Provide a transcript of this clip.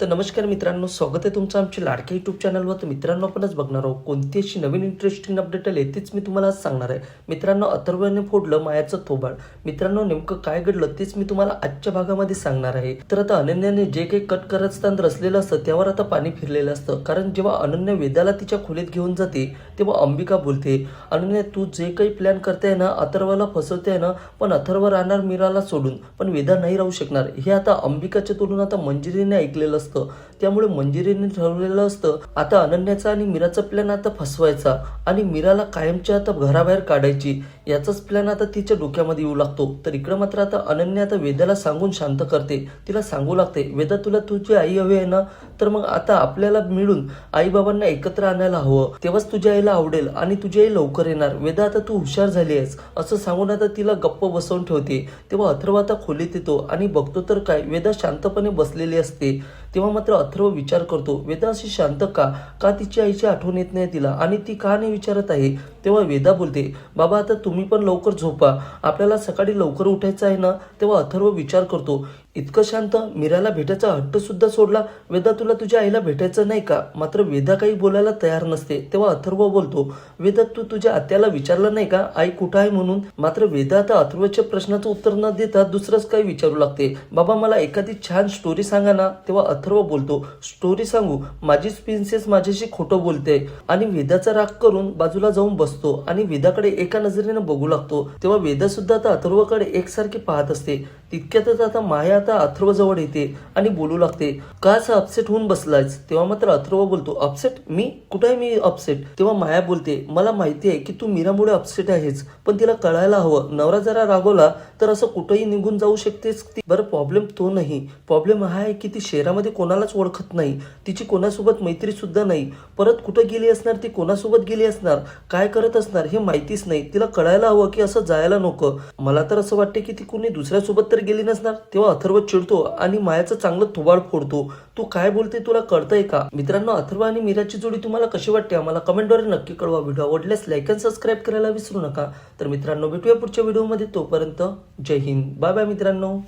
तर नमस्कार मित्रांनो स्वागत आहे तुमचं आमच्या लाडक्या युट्यूब चॅनलवर तर मित्रांनो आपणच बघणार आहोत कोणती अशी नवीन इंटरेस्टिंग अपडेट आली तेच मी तुम्हाला आज सांगणार आहे. मित्रांनो अथर्वने फोडलं मायाचं थोबाड. मित्रांनो नेमकं काय घडलं तेच मी तुम्हाला आजच्या भागामध्ये सांगणार आहे. तर आता अनन्याने जे काही कट करत असताना रचलेलं असतं त्यावर आता पाणी फिरलेलं असतं. कारण जेव्हा अनन्या वेदाला तिच्या खोलीत घेऊन जाते तेव्हा अंबिका बोलते अनन्या तू जे काही प्लॅन करते ना अथर्वला फसवते ना पण अथर्व राहणार मीराला सोडून पण वेदा नाही राहू शकणार. हे आता अंबिकाच्या तोडून आता मंजिरीने ऐकलेलं असतं. त्यामुळे मंजिरीने ठरवलेलं असतं आता अनन्याचा आणि मीराचा प्लॅन आता फसवायचा आणि मीराला कायमच्या आता घराबाहेर काढायची याचाच प्लॅन आता तिच्या डोक्यामध्ये येऊ लागतो. तर इकडं मात्र आता अनन्या आता वेदाला सांगून शांत करते. तिला सांगू लागते वेदा तुला तुझी आई हवी आहे ना तर मग आता आपल्याला मिळून आईबाबांना एकत्र आणायला हवं. तेव्हाच तुझ्या आईला आवडेल आणि तुझी आई लवकर येणार. वेदा आता तू हुशार झाली आहेस. असं सांगून आता तिला गप्प बसवून ठेवते. तेव्हा अथर्व आता खोलीत येतो आणि बघतो तर काय वेदा शांतपणे बसलेली असते. तेव्हा मात्र अथर्व विचार करतो वेदा अशी शांत का? का तिची आईची आठवण येत नाही तिला? आणि ती का नाही विचारत आहे? तेव्हा वेदा बोलते बाबा आता तुम्ही पण लवकर झोपा. आपल्याला सकाळी लवकर उठायचं आहे ना तेव्हा अथर्व विचार करतो. इतकं शांत मीराला भेटायचा हट्ट सुद्धा सोडला. वेदा तुला तुझ्या आईला भेटायचं नाही का? मात्र वेदा काही बोलायला तयार नसते. तेव्हा अथर्व बोलतो वेदा तू तुझ्या आत्याला विचारलं नाही का? आई कुठं आहे म्हणून? मात्र वेदा आता अथर्वच्या प्रश्नाचं उत्तर न देता दुसरंच काही विचारू लागते. बाबा मला एखादी छान स्टोरी सांगा ना. तेव्हा अथर्व बोलतो स्टोरी सांगू. माझीच प्रिन्सेस माझ्याशी खोटं बोलते. आणि वेदाचा राग करून बाजूला जाऊन बसतो. आणि वेदाकडे एका नजरेने बघू लागतो तेव्हा वेदा सुद्धा आता अथर्वकडे एकसारखी पाहत असते. तितक्यातच आता माया आता अथर्व जवळ येते आणि बोलू लागते का असं अपसेट होऊन बसलायस? तेव्हा मात्र अथर्व बोलतो अपसेट मी? कुठे मी अपसेट तेव्हा माया बोलते मला माहिती आहे की तू मीरामुळे अपसेट आहेस पण तिला कळायला हवं. नवरा जरा रागवला तर असं कुठंही निघून जाऊ शकतेस ती. बरं प्रॉब्लेम तो नाही. प्रॉब्लेम हा आहे की ती शहरामध्ये कोणालाच ओळखत नाही. तिची कोणासोबत मैत्री सुद्धा नाही. परत कुठं गेली असणार ती? कोणासोबत गेली असणार? काय करत असणार हे माहितीच नाही. तिला कळायला हवं की असं जायला नको. मला तर असं वाटते की ती कोणी दुसऱ्यासोबत तर गेली नसणार तेव्हा अथर्व चिडतो आणि मायाचं चांगलं थोबाड फोडतो. तू काय बोलते तुला कळतंय का? मित्रांनो अथर्व आणि मीराची जोडी तुम्हाला कशी वाटते? आम्हाला कमेंटद्वारे नक्की कळवा. व्हिडिओ आवडल्यास लाईक अँड सबस्क्राईब करायला विसरू नका. तर मित्रांनो भेटूया पुढच्या व्हिडिओमध्ये. तोपर्यंत जय हिंद. बाय बाय मित्रांनो.